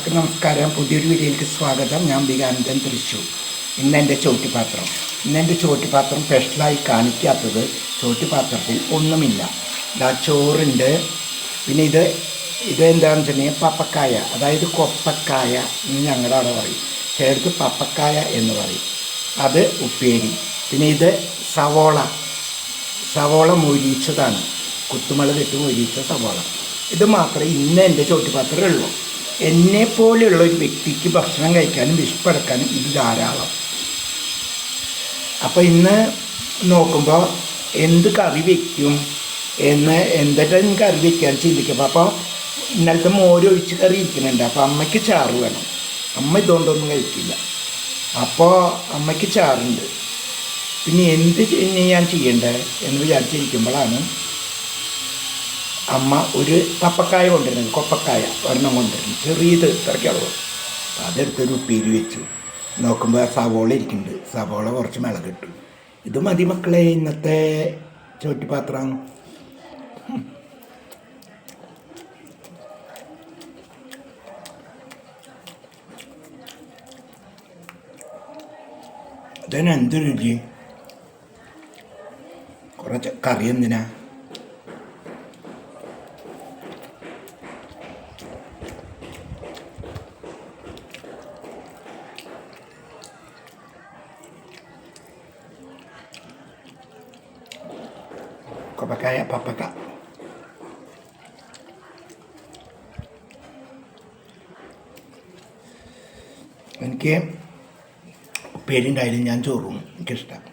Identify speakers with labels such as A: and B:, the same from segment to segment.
A: എല്ലാവർക്കും നമസ്കാരം. പുതിയൊരു വീഡിയോയിലേക്ക് സ്വാഗതം. ഞാൻ ബികാനന്ദൻ തൃശ്ശൂർ. ഇന്ന് എന്റെ ചോറ്റുപാത്രം. ഇന്ന് എന്റെ ചോറ്റുപാത്രം സ്പെഷ്യലായി കാണിക്കാത്തത് ചോറ്റുപാത്രത്തിൽ ഒന്നുമില്ല. ഇതാ ചോറുണ്ട്. പിന്നെ ഇത് ഇത് എന്താണെന്ന് വെച്ചിട്ടുണ്ടെങ്കിൽ പപ്പക്കായ. അതായത് കൊപ്പക്കായ എന്ന് ഞങ്ങളുടെ അവിടെ പറയും. ചേർത്ത് പപ്പക്കായ എന്ന് പറയും. അത് ഉപ്പേരി. പിന്നെ ഇത് സവോള. സവോള മൊരിച്ചതാണ് കുത്തുമുളക് ഇട്ട് മൊരിച്ച സവോള. ഇത് മാത്രമേ ഇന്ന് എന്റെ ചോറ്റുപാത്രം ഉള്ളൂ എന്നെ പോലെയുള്ള ഒരു വ്യക്തിക്ക് ഭക്ഷണം കഴിക്കാനും വിശപ്പടക്കാനും ഇത് ധാരാളം. അപ്പോൾ ഇന്ന് നോക്കുമ്പോൾ എന്ത് കറി വയ്ക്കും എന്ന് എന്തെങ്കിലും കറി വയ്ക്കാൻ ചിന്തിക്കുമ്പോൾ അപ്പോൾ ഇന്നലത്തെ മോരൊഴിച്ച് കറി ഇരിക്കുന്നുണ്ട്. അപ്പോൾ അമ്മയ്ക്ക് ചാറ് വേണം. അമ്മ ഇതുകൊണ്ടൊന്നും കഴിക്കില്ല. അപ്പോൾ അമ്മയ്ക്ക് ചാറുണ്ട്. പിന്നെ എന്ത് ഞാൻ ചെയ്യണ്ടേ എന്ന് വിചാരിച്ചിരിക്കുമ്പോഴാണ് അമ്മ ഒരു പപ്പക്കായ കൊണ്ടിരുന്നു കൊപ്പക്കായ ഒരെണ്ണം കൊണ്ടിരുന്നു ചെറിയത് ഇത്രയ്ക്കുള്ളൂ അപ്പോൾ അതെടുത്തൊരു ഉപ്പേരി വെച്ചു. നോക്കുമ്പോൾ സവോള ഇരിക്കുന്നുണ്ട്. സവോള കുറച്ച് മിളക് ഇട്ടു. ഇത് മതി മക്കളെ ഇന്നത്തെ ചോറ്റുപാത്രം. അതിന് എന്ത് രുചി? കുറച്ച് കറി എന്തിനാ? കൊപ്പക്കായ പപ്പക്ക എനിക്ക് ഉപ്പേരിണ്ടായാലും ഞാൻ ചോറും എനിക്കിഷ്ടം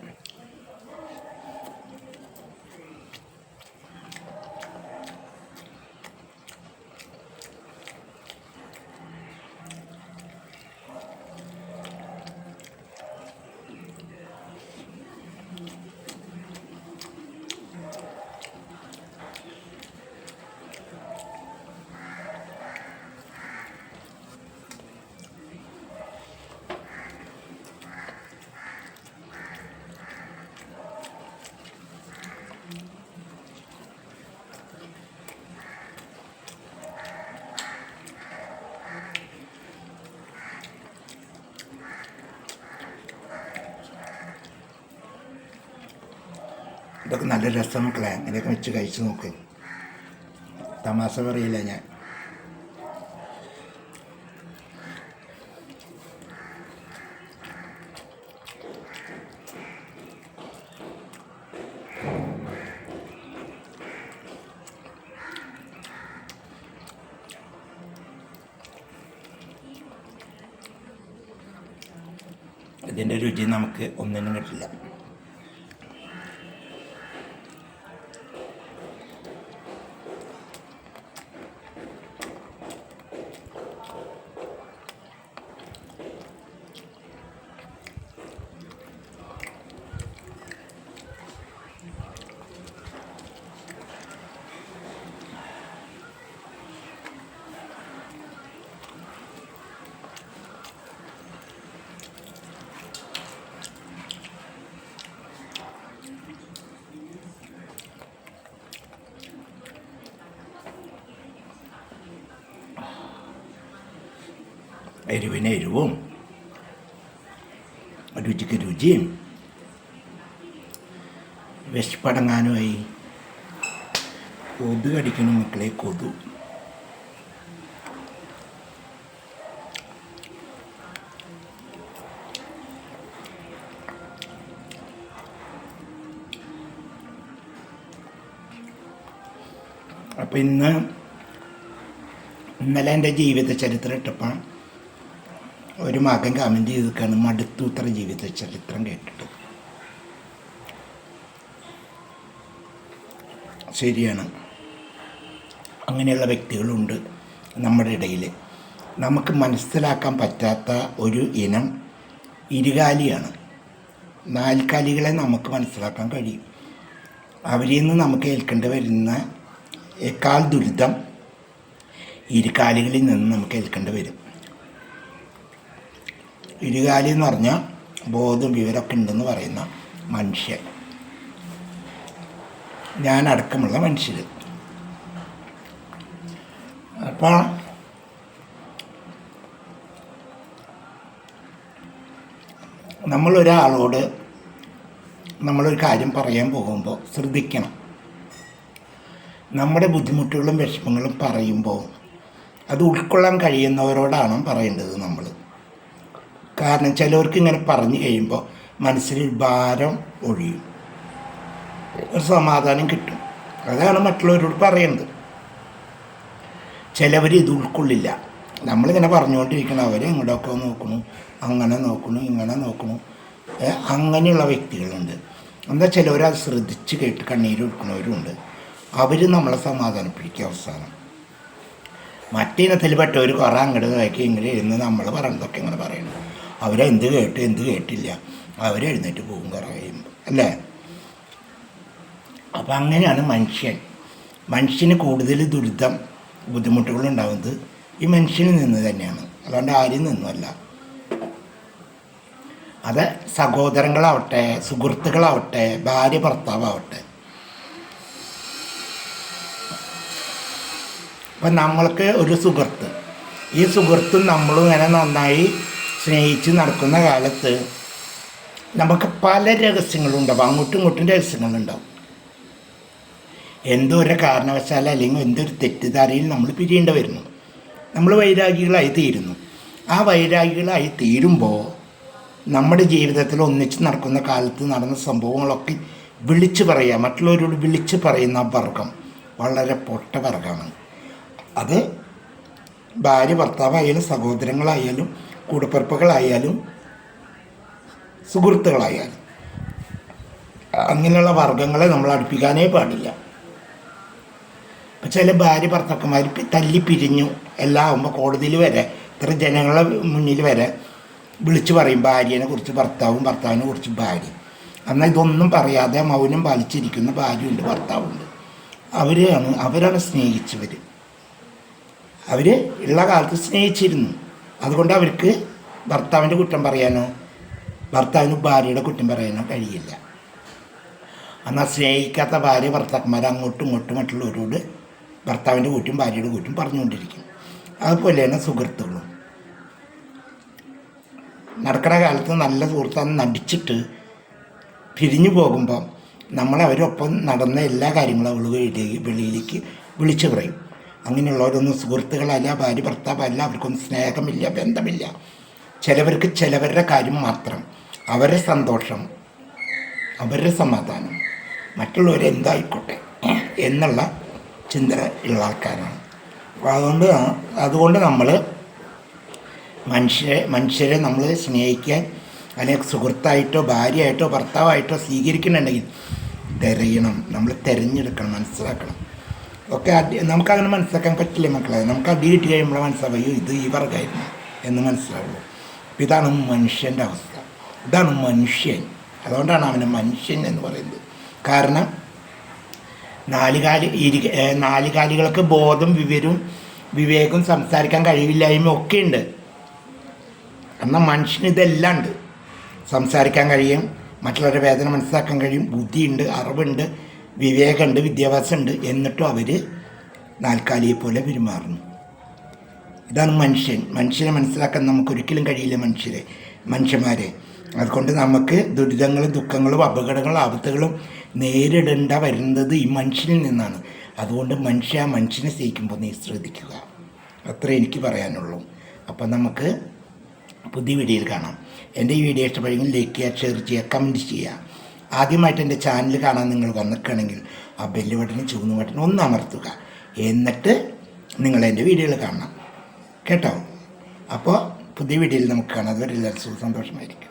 A: ഇതൊക്കെ നല്ല രസം മക്കളെ. അങ്ങനെയൊക്കെ വെച്ച് കഴിച്ചു നോക്ക്. തമാശ പറയില്ല ഞാൻ. ഇതിന്റെ രുചി നമുക്ക് ഒന്നിനും കിട്ടില്ല. എരിവിന് എരിവും. രുചിക്ക് രുചിയും. വിശപ്പടങ്ങാനുമായി കൊതു കടിക്കണം മക്കളെ കൊതു. അപ്പം ഇന്ന് ഇന്നലെ എന്റെ ജീവിത ചരിത്രം ഇട്ടപ്പോൾ ഒരു മകൻ കമന്റ് ചെയ്തിരിക്കുകയാണ് മടുത്തു ഇത്ര ജീവിത ചരിത്രം കേട്ടിട്ട്. ശരിയാണ്. അങ്ങനെയുള്ള വ്യക്തികളുണ്ട് നമ്മുടെ ഇടയിൽ നമുക്ക് മനസ്സിലാക്കാൻ പറ്റാത്ത ഒരു ഇനം ഇരുകാലിയാണ്. നാൽക്കാലികളെ നമുക്ക് മനസ്സിലാക്കാൻ കഴിയും. അവരിൽ നിന്ന് നമുക്ക് ഏൽക്കേണ്ടി വരുന്ന എക്കാൽ ദുരിതം ഇരുകാലികളിൽ നിന്ന് നമുക്ക് ഏൽക്കേണ്ടി വരും. ഇരുകാലി എന്ന് പറഞ്ഞാൽ ബോധം വിവരമൊക്കെ ഉണ്ടെന്ന് പറയുന്ന മനുഷ്യൻ. ഞാൻ അടക്കമുള്ള മനുഷ്യർ അപ്പോൾ നമ്മളൊരാളോട് നമ്മളൊരു കാര്യം പറയാൻ പോകുമ്പോൾ ശ്രദ്ധിക്കണം. നമ്മുടെ ബുദ്ധിമുട്ടുകളും വിഷമങ്ങളും പറയുമ്പോൾ അത് ഉൾക്കൊള്ളാൻ കഴിയുന്നവരോടാണ് പറയേണ്ടത് നമ്മൾ. കാരണം ചിലവർക്ക് ഇങ്ങനെ പറഞ്ഞു കഴിയുമ്പോൾ മനസ്സിൽ ഭാരം ഒഴിയും. ഒരു സമാധാനം കിട്ടും. അതാണ് മറ്റുള്ളവരോട് പറയുന്നത് ചിലവർ ഇത് ഉൾക്കൊള്ളില്ല. നമ്മളിങ്ങനെ പറഞ്ഞുകൊണ്ടിരിക്കണം. അവരെ ഇങ്ങോട്ടൊക്കെ നോക്കണു അങ്ങനെ നോക്കണു ഇങ്ങനെ നോക്കണു. അങ്ങനെയുള്ള വ്യക്തികളുണ്ട്. എന്നാൽ ചിലവർ അത് ശ്രദ്ധിച്ച് കേട്ട് കണ്ണീരൊടുക്കുന്നവരുണ്ട് അവർ നമ്മളെ സമാധാനിപ്പിക്കുക അവസാനം. മറ്റിനത്തിൽപ്പെട്ടവർ കുറേ അങ്ങോട്ട് നോക്കി ഇങ്ങനെ ഇരുന്ന് നമ്മൾ പറയുന്നതൊക്കെ ഇങ്ങനെ പറയണം അവരെന്ത് കേട്ട് എന്ത് കേട്ടില്ല. അവരെഴുന്നേറ്റ് പോകും കുറേ കഴിയുമ്പോൾ അല്ലേ? അപ്പം അങ്ങനെയാണ് മനുഷ്യൻ. മനുഷ്യന് കൂടുതൽ ദുരിതം ബുദ്ധിമുട്ടുകളുണ്ടാകുന്നത് ഈ മനുഷ്യനിൽ നിന്ന് തന്നെയാണ്. അതുകൊണ്ട് ആരിൽ നിന്നുമല്ല. അത് സഹോദരങ്ങളാവട്ടെ സുഹൃത്തുക്കളാവട്ടെ ഭാര്യ ഭർത്താവാവട്ടെ. അപ്പം നമ്മൾക്ക് ഒരു സുഹൃത്ത്. ഈ സുഹൃത്തും നമ്മളും ഇങ്ങനെ നന്നായി സ്നേഹിച്ച് നടക്കുന്ന കാലത്ത് നമുക്ക് പല രഹസ്യങ്ങളും ഉണ്ടാവും അങ്ങോട്ടും ഇങ്ങോട്ടും രഹസ്യങ്ങളുണ്ടാവും. എന്തോ ഒരു കാരണവശാൽ അല്ലെങ്കിൽ എന്തൊരു തെറ്റിദ്ധാരയിൽ നമ്മൾ പിരിയേണ്ടി വരുന്നു. നമ്മൾ വൈരാഗികളായി തീരുന്നു. ആ വൈരാഗികളായി തീരുമ്പോൾ നമ്മുടെ ജീവിതത്തിൽ ഒന്നിച്ച് നടക്കുന്ന കാലത്ത് നടന്ന സംഭവങ്ങളൊക്കെ വിളിച്ചു പറയുക മറ്റുള്ളവരോട് വിളിച്ചു പറയുന്ന വർഗം വളരെ പൊട്ട വർഗമാണ്. അത് ഭാര്യ ഭർത്താവായാലും സഹോദരങ്ങളായാലും കൂടപ്പിറപ്പുകളായാലും സുഹൃത്തുക്കളായാലും അങ്ങനെയുള്ള വർഗങ്ങളെ നമ്മൾ അടുപ്പിക്കാനേ പാടില്ല. ചില ഭാര്യ ഭർത്താക്കന്മാർ തല്ലി പിരിഞ്ഞു എല്ലാം ആകുമ്പോൾ കോടതിയിൽ വരെ ഇത്ര ജനങ്ങളെ മുന്നിൽ വരെ വിളിച്ചു പറയും ഭാര്യനെ കുറിച്ച് ഭർത്താവും ഭർത്താവിനെ കുറിച്ച് ഭാര്യ. എന്നാൽ ഇതൊന്നും പറയാതെ മൗനം പാലിച്ചിരിക്കുന്ന ഭാര്യയുണ്ട് ഭർത്താവുണ്ട്. അവരാണ് അവരാണ് സ്നേഹിച്ചവർ അവർ ഉള്ള കാലത്ത് സ്നേഹിച്ചിരുന്നു. അതുകൊണ്ട് അവർക്ക് ഭർത്താവിന്റെ കുറ്റം പറയാനോ ഭർത്താവിന് ഭാര്യയുടെ കുറ്റം പറയാനോ കഴിയില്ല. എന്നാൽ സ്നേഹിക്കാത്ത ഭാര്യ ഭർത്താക്കന്മാർ അങ്ങോട്ടും ഇങ്ങോട്ടും മറ്റുള്ളവരോട് ഭർത്താവിന്റെ കുറ്റും ഭാര്യയുടെ കുറ്റും പറഞ്ഞുകൊണ്ടിരിക്കും. അതുപോലെയാണ് സുഹൃത്തുക്കളും. നടക്കണ കാലത്ത് നല്ല സുഹൃത്താന്ന് നടിച്ചിട്ട് പിരിഞ്ഞു പോകുമ്പം നമ്മളവരൊപ്പം നടന്ന എല്ലാ കാര്യങ്ങളും അവൾ വെളിയിലേക്ക് വെളിയിലേക്ക് വിളിച്ചു പറയും. അങ്ങനെയുള്ളവരൊന്നും സുഹൃത്തുക്കളല്ല ഭാര്യ ഭർത്താവല്ല അവർക്കൊന്നും സ്നേഹമില്ല ബന്ധമില്ല. ചിലവർക്ക് ചിലവരുടെ കാര്യം മാത്രം. അവരുടെ സന്തോഷം അവരുടെ സമാധാനം. മറ്റുള്ളവരെന്തായിക്കോട്ടെ എന്നുള്ള ചിന്ത ഉള്ള ആൾക്കാരാണ്. അപ്പോൾ അതുകൊണ്ട് അതുകൊണ്ട് നമ്മൾ മനുഷ്യരെ മനുഷ്യരെ നമ്മൾ സ്നേഹിക്കാൻ അല്ലെങ്കിൽ സുഹൃത്തായിട്ടോ ഭാര്യയായിട്ടോ ഭർത്താവായിട്ടോ സ്വീകരിക്കുന്നുണ്ടെങ്കിൽ തിരയണം. നമ്മൾ തിരഞ്ഞെടുക്കണം മനസ്സിലാക്കണം. ഒക്കെ നമുക്കങ്ങനെ മനസ്സിലാക്കാൻ പറ്റില്ല മക്കളെ? നമുക്ക് അടി കിട്ടി കഴിയുമ്പോൾ മനസ്സിലാവും ഇത് ഈ വർഗമായിരുന്നു എന്ന് മനസ്സിലാവുള്ളൂ. അപ്പം ഇതാണ് മനുഷ്യന്റെ അവസ്ഥ. ഇതാണ് മനുഷ്യൻ. അതുകൊണ്ടാണ് അവനെ മനുഷ്യൻ എന്ന് പറയുന്നത്. കാരണം നാലുകാലി ഇരി നാലുകാലികൾക്ക് ബോധം വിവരവും വിവേകവും സംസാരിക്കാൻ കഴിവില്ലായ്മ ഒക്കെ ഉണ്ട്. എന്നാൽ മനുഷ്യന് ഇതെല്ലാം ഉണ്ട്. സംസാരിക്കാൻ കഴിയും മറ്റുള്ളവരുടെ വേദന മനസ്സിലാക്കാൻ കഴിയും ബുദ്ധിയുണ്ട് അറിവുണ്ട് വിവേകമുണ്ട് വിദ്യാഭ്യാസമുണ്ട് എന്നിട്ടും അവർ നാൽക്കാലിയെ പോലെ പെരുമാറുന്നു. ഇതാണ് മനുഷ്യൻ. മനുഷ്യനെ മനസ്സിലാക്കാൻ നമുക്കൊരിക്കലും കഴിയില്ല മനുഷ്യരെ മനുഷ്യന്മാരെ. അതുകൊണ്ട് നമുക്ക് ദുരിതങ്ങളും ദുഃഖങ്ങളും അപകടങ്ങളും ആപത്തുകളും നേരിടേണ്ട വരുന്നത് ഈ മനുഷ്യനിൽ നിന്നാണ്. അതുകൊണ്ട് മനുഷ്യ മനുഷ്യനെ സ്നേഹിക്കുമ്പോൾ നീ ശ്രദ്ധിക്കുക. അത്രേ എനിക്ക് പറയാനുള്ളൂ. അപ്പം നമുക്ക് പുതിയ വീഡിയോയിൽ കാണാം. എന്റെ ഈ വീഡിയോ ഇഷ്ടപ്പെടുമെങ്കിൽ ലൈക്ക് ചെയ്യുക ഷെയർ ചെയ്യുക കമന്റ് ചെയ്യുക. ആദ്യമായിട്ട് എന്റെ ചാനൽ കാണാൻ നിങ്ങൾ വന്നിക്കുകയാണെങ്കിൽ ആ ബെല്ല് ബട്ടനും ചുവന്ന ബട്ടനും ഒന്ന് അമർത്തുക. എന്നിട്ട് നിങ്ങൾ എന്റെ വീഡിയോകൾ കാണണം. കേട്ടോ? അപ്പോൾ പുതിയ വീഡിയോയിൽ നമുക്ക് കാണാം. അതുവരെ എല്ലാവർക്കും സന്തോഷമായിരിക്കും.